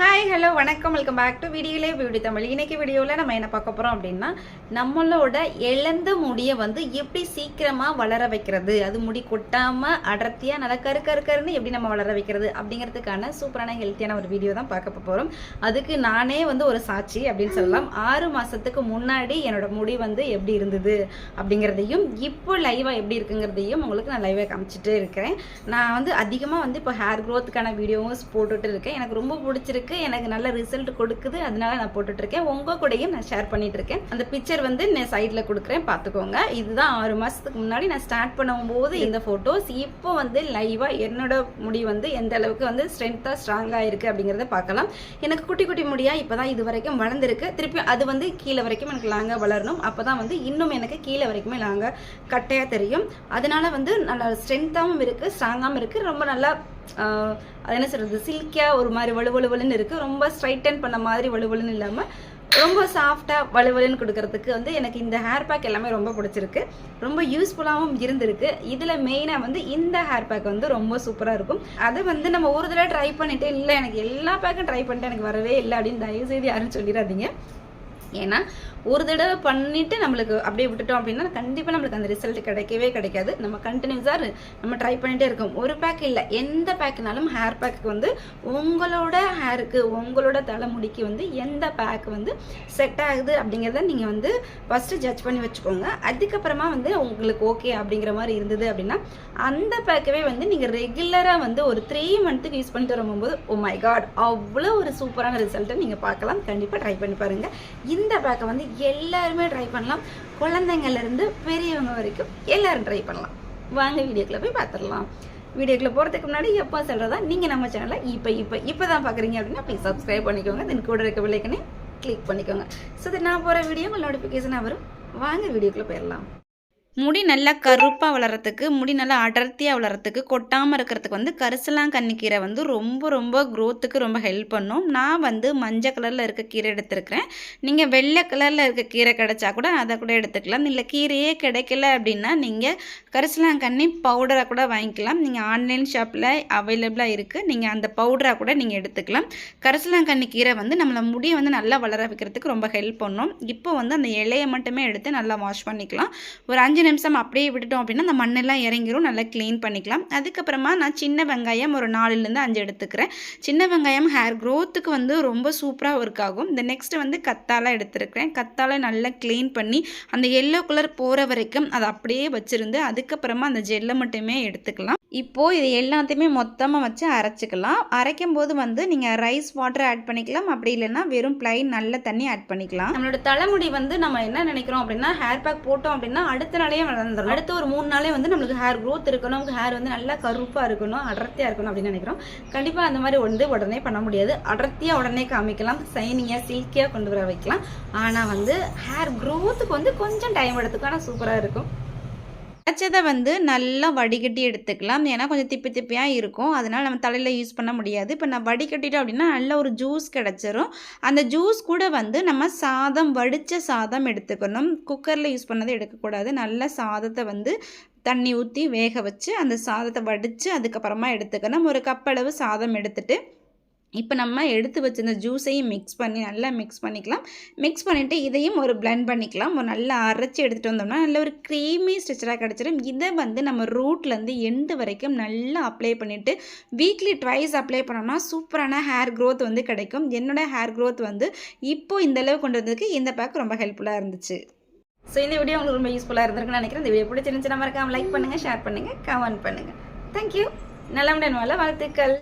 Hi hello வணக்கம். Welcome back to வீடியோலே beauty Tamil. இன்னைக்கு வீடியோவில் நம்ம என்ன பார்க்க போகிறோம் அப்படின்னா நம்மளோட இழந்த முடியை வந்து எப்படி சீக்கிரமாக வளர வைக்கிறது? அது முடி கொட்டாமல் அடர்த்தியாக நல்லா கரு கரு கருன்னு எப்படி நம்ம வளர வைக்கிறது? அப்படிங்கிறதுக்கான சூப்பரான ஹெல்த்தியான ஒரு வீடியோ தான் பார்க்க போகிறோம் அதுக்கு நானே வந்து ஒரு சாட்சி அப்படின்னு சொல்லலாம். ஆறு மாதத்துக்கு முன்னாடி என்னோட முடி வந்து எப்படி இருந்தது அப்படிங்கிறதையும் இப்போ லைவாக எப்படி இருக்குங்கிறதையும் உங்களுக்கு நான் லைவாக காமிச்சிட்டு இருக்கிறேன். நான் வந்து அதிகமாக வந்து இப்போ ஹேர் க்ரோத்துக்கான வீடியோவும் போட்டுட்டு இருக்கேன். எனக்கு ரொம்ப பிடிச்சிருக்கு. எனக்கு நல்ல ரிசல்ட் கொடுக்குது. அதனால நான் போட்டுட்ருக்கேன். உங்கள் உங்க கூடயும் நான் ஷேர் பண்ணிட்டு இருக்கேன் அந்த பிக்சர் வந்து நான் சைடில் கொடுக்குறேன். பார்த்துக்கோங்க இதுதான் ஆறு மாதத்துக்கு முன்னாடி நான் ஸ்டார்ட் பண்ணும்போது இந்த ஃபோட்டோஸ் இப்போ வந்து லைவாக என்னோட முடி வந்து எந்த அளவுக்கு வந்து ஸ்ட்ரென்த்தாக ஸ்ட்ராங்காக இருக்குது அப்படிங்கிறத பார்க்கலாம். எனக்கு குட்டி குட்டி முடியாக இப்போ தான் இது வரைக்கும் வளர்ந்துருக்கு. திருப்பி அது வந்து கீழே வரைக்கும் எனக்கு லாங்காக வளரணும். அப்போ தான் வந்து இன்னும் எனக்கு கீழே வரைக்குமே லாங்காக கட்டையாக தெரியும். அதனால வந்து நல்லா ஸ்ட்ரென்த்தாகவும் இருக்குது ஸ்ட்ராங்காகவும் இருக்குது ரொம்ப நல்லா அது என்ன சொல்கிறது சில்கியாக ஒரு மாதிரி வலுவலுவலுன்னு இருக்குது ரொம்ப ஸ்ட்ரைட்டன் பண்ண மாதிரி வலுவலுன்னு இல்லாமல் ரொம்ப சாஃப்டாக வலுவலுன்னு கொடுக்கறதுக்கு வந்து எனக்கு இந்த ஹேர் பேக் எல்லாமே ரொம்ப பிடிச்சிருக்கு. ரொம்ப யூஸ்ஃபுல்லாகவும் இருந்திருக்கு. இதில் மெயினாக வந்து இந்த ஹேர் பேக் வந்து ரொம்ப சூப்பராக இருக்கும். அதை வந்து நம்ம ஒரு தடவை ட்ரை பண்ணிட்டு இல்லை எனக்கு எல்லா பேக்கும் ட்ரை பண்ணிட்டு எனக்கு வரவே இல்லை அப்படின்னு தயவு செய்து யாரும் சொல்லிடாதீங்க. ஏன்னா ஒரு தடவை பண்ணிட்டு நம்மளுக்கு அப்படியே விட்டுட்டோம் அப்படின்னா கண்டிப்பாக நம்மளுக்கு அந்த ரிசல்ட் கிடைக்கவே கிடைக்காது. நம்ம கண்டினியூஸாக நம்ம ட்ரை பண்ணிகிட்டே இருக்கோம். ஒரு பேக் இல்லை. எந்த பேக்குனாலும் ஹேர் பேக்கு வந்து உங்களோட ஹேருக்கு உங்களோட தலைமுடிக்கு வந்து எந்த பேக் வந்து செட் ஆகுது அப்படிங்கிறத நீங்கள் வந்து ஃபஸ்ட்டு ஜட்ஜ் பண்ணி வச்சுக்கோங்க. அதுக்கப்புறமா வந்து உங்களுக்கு ஓகே அப்படிங்கிற மாதிரி இருந்தது அப்படின்னா அந்த பேக்கவே வந்து நீங்கள் ரெகுலராக வந்து ஒரு த்ரீ மந்த்துக்கு யூஸ் பண்ணிட்டு வரும்போது ஓ மை காட் அவ்வளோ ஒரு சூப்பரான ரிசல்ட்டை நீங்கள் பார்க்கலாம். கண்டிப்பாக ட்ரை பண்ணி பாருங்கள் இந்த பேக்கை வந்து எல்லாருமே ட்ரை பண்ணலாம். குழந்தைங்கள்லேருந்து பெரியவங்க வரைக்கும் எல்லோரும் ட்ரை பண்ணலாம். வாங்க வீடியோக்குள்ளே போய் பார்த்துடலாம் வீடியோக்குள்ளே போகிறதுக்கு முன்னாடி எப்போ சொல்கிறதா நீங்கள் நம்ம சேனலை இப்போ இப்போ இப்போ தான் பார்க்குறீங்க அப்படின்னா ப்ளீஸ் சப்ஸ்கிரைப் பண்ணிக்கோங்க. தென் கூட இருக்க விலைக்கனே கிளிக் பண்ணிக்கோங்க. ஸோ நான் போகிற வீடியோ உங்கள் நோட்டிஃபிகேஷனாக வரும். வாங்க வீடியோக்குள்ளே போயிடலாம். முடி நல்லா கருப்பாக வளர்கிறதுக்கு முடி நல்லா அடர்த்தியாக வளர்கிறதுக்கு கொட்டாமல் இருக்கிறதுக்கு வந்து கரிசலாங்கண்ணி கீரை வந்து ரொம்ப ரொம்ப க்ரோத்துக்கு ரொம்ப ஹெல்ப் பண்ணும். நான் வந்து மஞ்சள் கலரில் இருக்க கீரை எடுத்துருக்கிறேன். நீங்கள் வெள்ளை கலரில் இருக்க கீரை கிடைச்சா கூட அதை கூட எடுத்துக்கலாம். இல்லை கீரையே கிடைக்கல அப்படின்னா நீங்கள் கரிசலாங்கண்ணி பவுடராக கூட வாங்கிக்கலாம். நீங்கள் ஆன்லைன் ஷாப்பில் அவைலபிளாக இருக்குது நீங்கள் அந்த பவுடராக கூட நீங்கள் எடுத்துக்கலாம். கரிசலாங்கண்ணி கீரை வந்து நம்மளை முடியை வந்து நல்லா வளர வைக்கிறதுக்கு ரொம்ப ஹெல்ப் பண்ணும். இப்போ வந்து அந்த இலையை மட்டுமே எடுத்து நல்லா வாஷ் பண்ணிக்கலாம். ஒரு அஞ்சு நிமிஷம் அப்படியே விட்டுட்டோம் அப்படின்னா அந்த மண்ணெல்லாம் இறங்கிரும் நல்லா க்ளீன் பண்ணிக்கலாம். அதுக்கப்புறமா நான் சின்ன வெங்காயம் ஒரு நாலுலேருந்து அஞ்சு எடுத்துக்கிறேன். சின்ன வெங்காயம் ஹேர் க்ரோத்துக்கு வந்து ரொம்ப சூப்பராக ஒர்க் ஆகும். இந்த நெக்ஸ்ட்டு வந்து கத்தாழை எடுத்துருக்கிறேன். கத்தாழை நல்லா க்ளீன் பண்ணி அந்த எல்லோ கலர் போகிற வரைக்கும் அதை அப்படியே வச்சுருந்து அதுக்கப்புறமா அந்த ஜெல்லை மட்டுமே எடுத்துக்கலாம். இப்போது இது எல்லாத்தையுமே மொத்தமாக வச்சு அரைச்சிக்கலாம். அரைக்கும் போது வந்து நீங்கள் ரைஸ் வாட்டர் ஆட் பண்ணிக்கலாம். அப்படி இல்லைன்னா வெறும் பிளைன் நல்ல தண்ணி ஆட் பண்ணிக்கலாம். நம்மளோட தலைமுடி வந்து நம்ம என்ன நினைக்கிறோம் அப்படின்னா ஹேர் பேக் போட்டோம் அப்படின்னா அடுத்த நாளே வளர்ந்துடும் அடுத்த ஒரு மூணு நாளே வந்து நம்மளுக்கு ஹேர் க்ரோத் இருக்கணும். ஹேர் வந்து நல்லா கருப்பாக இருக்கணும் அடர்த்தியாக இருக்கணும் அப்படின்னு நினைக்கிறோம். கண்டிப்பாக அந்த மாதிரி வந்து உடனே பண்ண முடியாது. அடர்த்தியாக உடனே காமிக்கலாம். சைனிங்காக சில்கியாக கொண்டு வர வைக்கலாம். ஆனால் வந்து ஹேர் க்ரோத்துக்கு வந்து கொஞ்சம் டைம் எடுத்துக்கும் ஆனால் சூப்பராக இருக்கும். அரைச்சதை வந்து நல்லா வடிகட்டி எடுத்துக்கலாம். ஏன்னா கொஞ்சம் திப்பி திப்பியாக இருக்கும். அதனால் நம்ம தலையில் யூஸ் பண்ண முடியாது. இப்போ நான் வடிகட்டிட்டோம் அப்படின்னா நல்ல ஒரு ஜூஸ் கிடச்சிரும். அந்த ஜூஸ் கூட வந்து நம்ம சாதம் வடித்த சாதம் எடுத்துக்கணும். குக்கரில் யூஸ் பண்ணதை எடுக்கக்கூடாது. நல்ல சாதத்தை வந்து தண்ணி ஊற்றி வேக வச்சு அந்த சாதத்தை வடித்து அதுக்கப்புறமா எடுத்துக்கணும். ஒரு கப் அளவு சாதம் எடுத்துகிட்டு இப்போ நம்ம எடுத்து வச்சிருந்த ஜூஸையும் மிக்ஸ் பண்ணி நல்லா மிக்ஸ் பண்ணிக்கலாம். மிக்ஸ் பண்ணிவிட்டு இதையும் ஒரு பிளெண்ட் பண்ணிக்கலாம். ஒரு நல்லா அரைச்சி எடுத்துகிட்டு வந்தோம்னா நல்ல ஒரு க்ரீமி ஸ்ட்ரெச்சராக கிடச்சிடும் இதை வந்து நம்ம ரூட்லேருந்து எண்டு வரைக்கும் நல்லா அப்ளை பண்ணிவிட்டு வீக்லி ட்வைஸ் அப்ளை பண்ணோம்னா சூப்பரான ஹேர் க்ரோத் வந்து கிடைக்கும். என்னோடய ஹேர் க்ரோத் வந்து இப்போது இந்தளவு கொண்டு வந்ததுக்கு இந்த பேக் ரொம்ப ஹெல்ப்ஃபுல்லாக இருந்துச்சு. ஸோ இந்த வீடியோ உங்களுக்கு ரொம்ப யூஸ்ஃபுல்லாக இருந்திருக்குன்னு நினைக்கிறேன். இந்த வீடியோ பிடிச்சிருந்துச்சு நம்ம இருக்காமல் லைக் பண்ணுங்கள் ஷேர் பண்ணுங்கள் கமெண்ட் பண்ணுங்கள் தேங்க்யூ நல்லமுடன் வாழ்த்துக்கள்